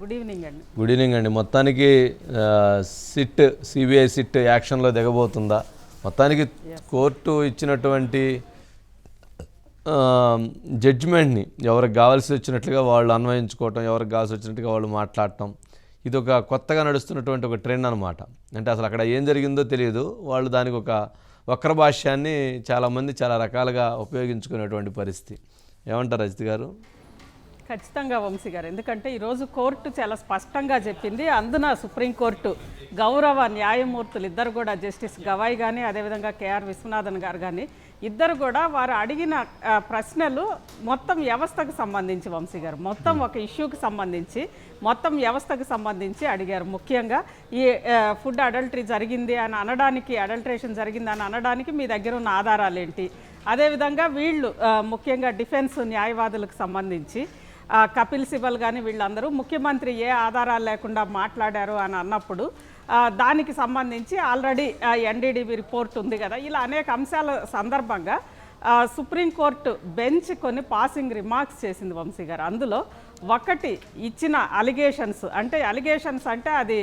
Good evening అండి. Good evening అండి. మొత్తానికి సిట్ సిబిఐ సిట్ యాక్షన్లో దిగబోతుందా? మొత్తానికి కోర్టు ఇచ్చినటువంటి జడ్జిమెంట్ని ఎవరికి కావాల్సి వచ్చినట్లుగా వాళ్ళు అన్వయించుకోవటం ఎవరికి కావాల్సి వచ్చినట్టుగా వాళ్ళు మాట్లాడటం ఇది ఒక కొత్తగా నడుస్తున్నటువంటి ఒక ట్రెండ్ అనమాట అంటే అసలు అక్కడ ఏం జరిగిందో తెలియదు. వాళ్ళు దానికి ఒక వక్ర భాష్యాన్ని చాలామంది చాలా రకాలుగా ఉపయోగించుకునేటువంటి పరిస్థితి. ఏమంటారు రజిత్ గారు? ఖచ్చితంగా వంశీ గారు. ఎందుకంటే ఈరోజు కోర్టు చాలా స్పష్టంగా చెప్పింది. అందున సుప్రీంకోర్టు గౌరవ న్యాయమూర్తులు ఇద్దరు కూడా జస్టిస్ గవాయ్ కానీ అదేవిధంగా కేఆర్ విశ్వనాథన్ గారు కానీ ఇద్దరు కూడా వారు అడిగిన ప్రశ్నలు మొత్తం వ్యవస్థకు సంబంధించి వంశీ గారు. మొత్తం ఒక ఇష్యూకి సంబంధించి మొత్తం వ్యవస్థకు సంబంధించి అడిగారు. ముఖ్యంగా ఈ ఫుడ్ అడల్టరీ జరిగింది అని అనడానికి అడల్టరేషన్ జరిగింది అని అనడానికి మీ దగ్గర ఉన్న ఆధారాలు ఏంటి అదేవిధంగా వీళ్ళు ముఖ్యంగా డిఫెన్స్ న్యాయవాదులకు సంబంధించి కపిల్ సిబల్ కానీ వీళ్ళందరూ ముఖ్యమంత్రి ఏ ఆధారాలు లేకుండా మాట్లాడారు అని అన్నప్పుడు దానికి సంబంధించి ఆల్రెడీ ఎన్డీడీబీ రిపోర్ట్ ఉంది కదా. ఇలా అనేక అంశాల సందర్భంగా సుప్రీంకోర్టు బెంచ్ కొన్ని పాసింగ్ రిమార్క్స్ చేసింది వంశీ గారు. అందులో ఒకటి ఇచ్చిన అలిగేషన్స్ అంటే అలిగేషన్స్ అంటే అది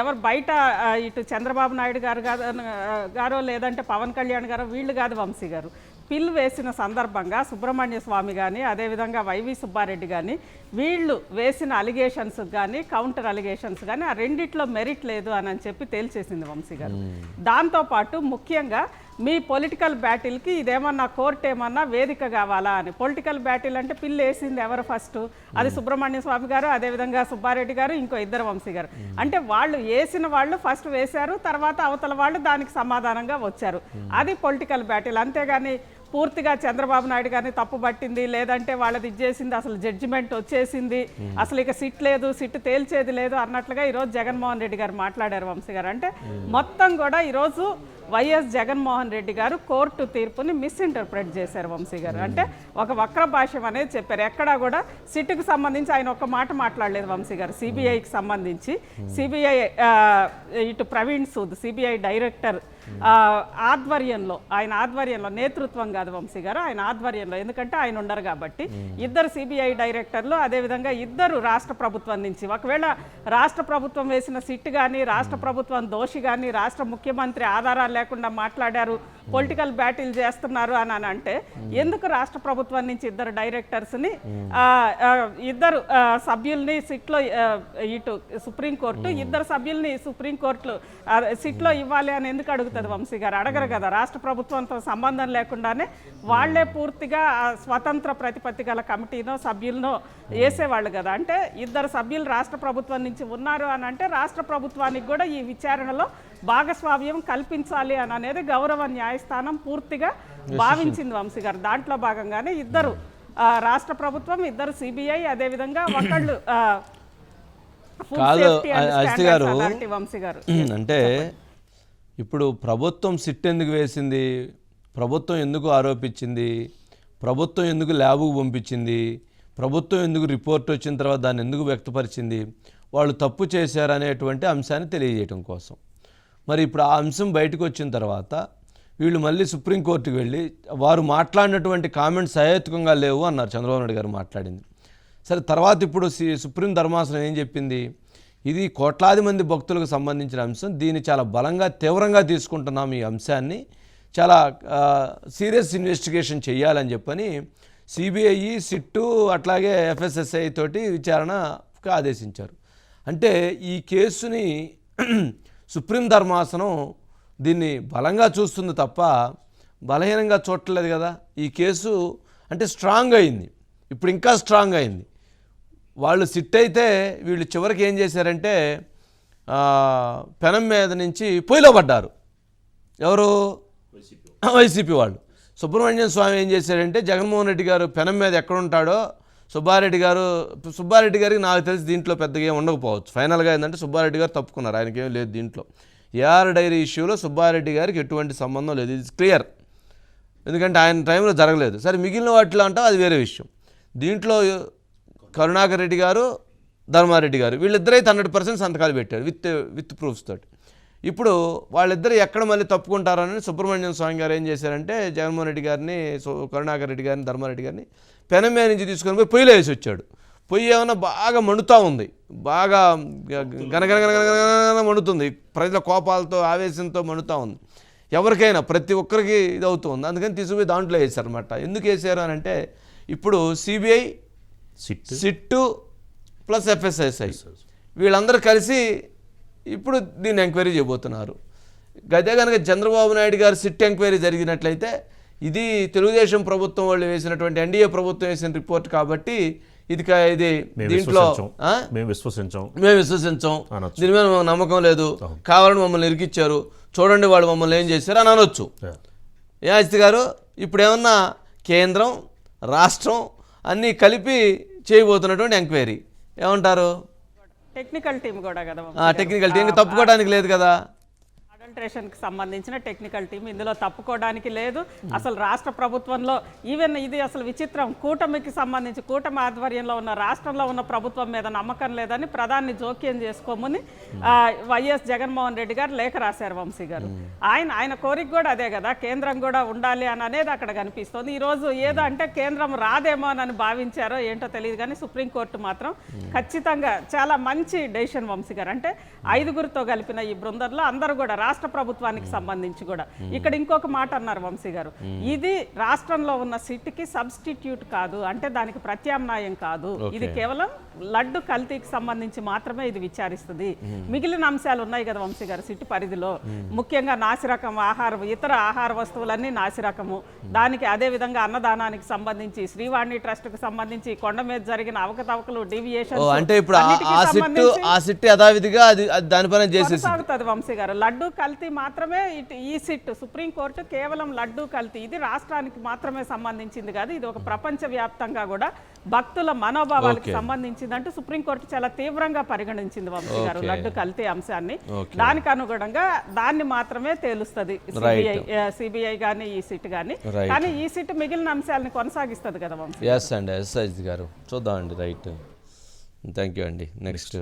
ఎవరు బయట ఇటు చంద్రబాబు నాయుడు గారు కాదు గారో లేదంటే పవన్ కళ్యాణ్ గారో వీళ్ళు కాదు వంశీ గారు. పిల్ వేసిన సందర్భంగా సుబ్రహ్మణ్య స్వామి కానీ అదేవిధంగా వైవి సుబ్బారెడ్డి కానీ వీళ్ళు వేసిన అలిగేషన్స్ కానీ కౌంటర్ అలిగేషన్స్ కానీ ఆ రెండిట్లో మెరిట్ లేదు అని అని చెప్పి తేల్చేసింది వంశీ గారు. దాంతోపాటు ముఖ్యంగా మీ పొలిటికల్ బ్యాటిల్కి ఇదేమన్నా కోర్టు ఏమన్నా వేదిక కావాలా అని. పొలిటికల్ బ్యాటిల్ అంటే పిల్లు వేసింది ఎవరు ఫస్ట్ అది సుబ్రహ్మణ్య స్వామి గారు అదేవిధంగా సుబ్బారెడ్డి గారు ఇంకో ఇద్దరు వంశీ గారు. అంటే వాళ్ళు వేసిన వాళ్ళు ఫస్ట్ వేశారు తర్వాత అవతల వాళ్ళు దానికి సమాధానంగా వచ్చారు. అది పొలిటికల్ బ్యాటిల్ అంతేగాని పూర్తిగా చంద్రబాబు నాయుడు గారిని తప్పు పట్టింది లేదంటే వాళ్ళది ఇచ్చేసింది అసలు జడ్జిమెంట్ వచ్చేసింది. అసలు ఇక సిట్ లేదు సిట్ తేల్చేది లేదు అన్నట్లుగా ఈరోజు జగన్మోహన్ రెడ్డి గారు మాట్లాడారు వంశీ గారు. అంటే మొత్తం కూడా ఈరోజు వైఎస్ జగన్మోహన్ రెడ్డి గారు కోర్టు తీర్పుని మిస్ఇంటర్ప్రెట్ చేశారు వంశీ గారు. అంటే ఒక వక్ర భాష్యం అనేది చెప్పారు. ఎక్కడా కూడా సిట్కు సంబంధించి ఆయన ఒక్క మాట మాట్లాడలేదు వంశీ గారు సిబిఐకి సంబంధించి. సిబిఐ ఇటు ప్రవీణ్ సూద్ సిబిఐ డైరెక్టర్ ఆధ్వర్యంలో ఆయన ఆధ్వర్యంలో నేతృత్వం కాదు వంశీ గారు ఆయన ఆధ్వర్యంలో. ఎందుకంటే ఆయన ఉండరు కాబట్టి. ఇద్దరు సిబిఐ డైరెక్టర్లు అదేవిధంగా ఇద్దరు రాష్ట్ర ప్రభుత్వం నుంచి. ఒకవేళ రాష్ట్ర ప్రభుత్వం వేసిన సిట్ కానీ రాష్ట్ర ప్రభుత్వం దోషి కానీ రాష్ట్ర ముఖ్యమంత్రి ఆధారాలు లేకుండా మాట్లాడారు పొలిటికల్ బ్యాటిల్ చేస్తున్నారు అని అని అంటే ఎందుకు రాష్ట్ర ప్రభుత్వం నుంచి ఇద్దరు డైరెక్టర్స్ని ఆ, ఆ, ఇద్దరు సభ్యుల్ని సిట్లో ఇటు సుప్రీంకోర్టు ఇద్దరు సభ్యుల్ని సుప్రీంకోర్టులో సిట్లో ఇవ్వాలి అని ఎందుకు అడుగుతుంది వంశీ గారు? అడగరు కదా. రాష్ట్ర ప్రభుత్వంతో సంబంధం లేకుండానే వాళ్ళే పూర్తిగా స్వతంత్ర ప్రతిపత్తి గల కమిటీనో సభ్యులనో వేసేవాళ్ళు కదా. అంటే ఇద్దరు సభ్యులు రాష్ట్ర ప్రభుత్వం నుంచి ఉన్నారు అని అంటే రాష్ట్ర ప్రభుత్వానికి కూడా ఈ విచారణలో భాగస్వామ్యం కల్పించాలి అని అనేది గౌరవ న్యాయస్థానం పూర్తిగా భావించింది వంశీ గారు దాంట్లో భాగంగానే ఇద్దరు ఆ, రాష్ట్ర ప్రభుత్వం ఇద్దరు సిబిఐ అదేవిధంగా ఒకళ్ళు గారు అంటే ఇప్పుడు ప్రభుత్వం సిట్ ఎందుకు వేసింది? ప్రభుత్వం ఎందుకు ఆరోపించింది? ప్రభుత్వం ఎందుకు ల్యాబుకు పంపించింది? ప్రభుత్వం ఎందుకు రిపోర్ట్ వచ్చిన తర్వాత దాన్ని ఎందుకు వ్యక్తపరిచింది? వాళ్ళు తప్పు చేశారనేటువంటి అంశాన్ని తెలియజేయడం కోసం. మరి ఇప్పుడు ఆ అంశం బయటకు వచ్చిన తర్వాత వీళ్ళు మళ్ళీ సుప్రీంకోర్టుకు వెళ్ళి వారు మాట్లాడినటువంటి కామెంట్స్ సహేతుకంగా లేవు అన్నారు. చంద్రబాబు నాయుడు గారు మాట్లాడింది. సరే తర్వాత ఇప్పుడు సి- సుప్రీం ధర్మాసనం ఏం చెప్పింది? ఇది కోట్లాది మంది భక్తులకు సంబంధించిన అంశం. దీన్ని చాలా బలంగా తీవ్రంగా తీసుకుంటున్నాం ఈ అంశాన్ని. చాలా సీరియస్ ఇన్వెస్టిగేషన్ చేయాలని చెప్పని సిబిఐ సిట్టు అట్లాగే ఎఫ్ఎస్ఎస్ఐ తోటి విచారణకు ఆదేశించారు. అంటే ఈ కేసుని సుప్రీం ధర్మాసనం దీన్ని బలంగా చూస్తుంది తప్ప బలహీనంగా చూడట్లేదు కదా. ఈ కేసు అంటే స్ట్రాంగ్ అయింది. ఇప్పుడు ఇంకా స్ట్రాంగ్ అయింది. వాళ్ళు సిట్ అయితే వీళ్ళు చివరికి ఏం చేశారంటే పెనం మీద నుంచి పొయ్యిలో పడ్డారు. ఎవరు? వైసీపీ వాళ్ళు. సుబ్రహ్మణ్యం స్వామి ఏం చేశారంటే జగన్మోహన్ రెడ్డి గారు పెనం మీద ఎక్కడ ఉంటాడో సుబ్బారెడ్డి గారు సుబ్బారెడ్డి గారికి నాకు తెలిసి దీంట్లో పెద్దగా ఏమి ఉండకపోవచ్చు. ఫైనల్గా ఏంటంటే సుబ్బారెడ్డి గారు తప్పుకున్నారు. ఆయనకేం లేదు దీంట్లో. ఏఆర్ డైరీ ఇష్యూలో సుబ్బారెడ్డి గారికి ఎటువంటి సంబంధం లేదు. ఇది క్లియర్ ఎందుకంటే ఆయన టైంలో జరగలేదు. సరే మిగిలిన వాటిలో అంటే అది వేరే విషయం. దీంట్లో కరుణాకర్ రెడ్డి గారు ధర్మారెడ్డి గారు వీళ్ళిద్దరైతే హండ్రెడ్ పర్సెంట్ సంతకాలు పెట్టారు విత్ విత్ ప్రూఫ్స్ తోటి. ఇప్పుడు వాళ్ళిద్దరు ఎక్కడ మళ్ళీ తప్పుకుంటారని సుబ్రహ్మణ్యం స్వామి గారు ఏం చేశారంటే జగన్మోహన్ రెడ్డి గారిని సు- కరుణాకర్ రెడ్డి గారిని ధర్మారెడ్డి గారిని పెనం మీద నుంచి తీసుకొని పోయి పొయ్యిలో వేసి వచ్చాడు. పొయ్యి ఏమన్నా బాగా మండుతూ ఉంది. బాగా గ- గనగన గనగన మండుతుంది. ప్రజల కోపాలతో ఆవేశంతో మండుతూ ఉంది. ఎవరికైనా ప్రతి ఒక్కరికి ఇది అవుతుంది అందుకని తీసుకుపోయి దాంట్లో వేశారనమాట ఎందుకు వేసారు అని అంటే ఇప్పుడు CBI SIT. SIT plus FSSAI. వీళ్ళందరూ కలిసి ఇప్పుడు దీన్ని ఎంక్వైరీ చేయబోతున్నారు. అదే కనుక చంద్రబాబు నాయుడు గారు సిట్ ఎంక్వైరీ జరిగినట్లయితే ఇది తెలుగుదేశం ప్రభుత్వం వాళ్ళు వేసినటువంటి ఎన్డీఏ ప్రభుత్వం వేసిన రిపోర్ట్ కాబట్టి ఇది ఇది మేము దీంట్లో? మేము విశ్వసించాం. మేము విశ్వసించాం. దీని మీద మాకు నమ్మకం లేదు. కావాలని మమ్మల్ని ఇరికిచ్చారు. చూడండి వాళ్ళు మమ్మల్ని ఏం చేశారు అని అనొచ్చు. అజిత్ గారు ఇప్పుడు ఏమన్నా కేంద్రం రాష్ట్రం అన్నీ కలిపి చేయబోతున్నటువంటి ఎంక్వైరీ. ఏమంటారు? టెక్నికల్ టీం కూడా కదా ఆ టెక్నికల్ టీం తప్పుకోవడానికి లేదు కదా. అడల్ట్రేషన్కి సంబంధించిన టెక్నికల్ టీం ఇందులో తప్పుకోవడానికి లేదు. అసలు రాష్ట్ర ప్రభుత్వంలో ఈవెన్ ఇది అసలు విచిత్రం. కూటమికి సంబంధించి కూటమి ఆధ్వర్యంలో ఉన్న రాష్ట్రంలో ఉన్న ప్రభుత్వం మీద నమ్మకం లేదని ప్రధాని జోక్యం చేసుకోమని ఆ, వైఎస్ జగన్మోహన్ రెడ్డి గారు లేఖ రాశారు వంశీ గారు. ఆయన ఆయన కోరిక కూడా అదే కదా కేంద్రం కూడా ఉండాలి అని అనేది అక్కడ కనిపిస్తోంది. ఈ రోజు ఏదో అంటే కేంద్రం రాదేమో అని భావించారో ఏంటో తెలియదు కానీ సుప్రీంకోర్టు మాత్రం ఖచ్చితంగా చాలా మంచి డెసిషన్ వంశీ గారు. అంటే ఐదుగురితో కలిపిన ఈ బృందంలో అందరూ కూడా రాష్ట్ర ప్రభుత్వానికి సంబంధించి కూడా. ఇక్కడ ఇంకొక మాట అన్నారు వంశీ గారు. ఇది రాష్ట్రంలో ఉన్న సిట్కి సబ్స్టిట్యూట్ కాదు అంటే దానికి ప్రత్యామ్నాయం కాదు. ఇది కేవలం లడ్డు కల్తీకి సంబంధించి మాత్రమే ఇది విచారిస్తుంది. మిగిలిన అంశాలు ఉన్నాయి కదా వంశీ గారు సిట్టు పరిధిలో. ముఖ్యంగా నాసిరకం ఆహారం ఇతర ఆహార వస్తువులన్నీ నాసిరకము. దానికి అదే విధంగా అన్నదానానికి సంబంధించి శ్రీవాణి ట్రస్ట్కు సంబంధించి కొండ మీద జరిగిన అవకతవకలు డీవియేషన్ అంటే ఇప్పుడు ఆ- ఆ సిట్టు ఆ సిట్టు యథావిధిగా అది దానిపైన చేసేసి వంశీ గారు. లడ్డు కల్తీ మాత్రమే ఇటు ఈ సిట్ సుప్రీంకోర్టు కేవలం లడ్డు కల్తీ. ఇది రాష్ట్రానికి మాత్రమే సంబంధించింది కాదు ఇది ఒక ప్రపంచ వ్యాప్తంగా కూడా భక్తుల మనోభావాలకు సంబంధించిందంటూ సుప్రీంకోర్టు చాలా తీవ్రంగా పరిగణించింది వంశీ గారు. లడ్డు కల్తీ అంశాన్ని. దానికి అనుగుణంగా దాన్ని మాత్రమే తేలుస్తుంది సిబిఐ సిబిఐ కానీ ఈ సిట్ కానీ. కానీ ఈ సిట్ మిగిలిన అంశాలని కొనసాగిస్తుంది కదా వంశీ ఎస్ అండి ఎస్ అజిత్ గారు. చూద్దామండి రైట్. థ్యాంక్ యూ అండి. నెక్స్ట్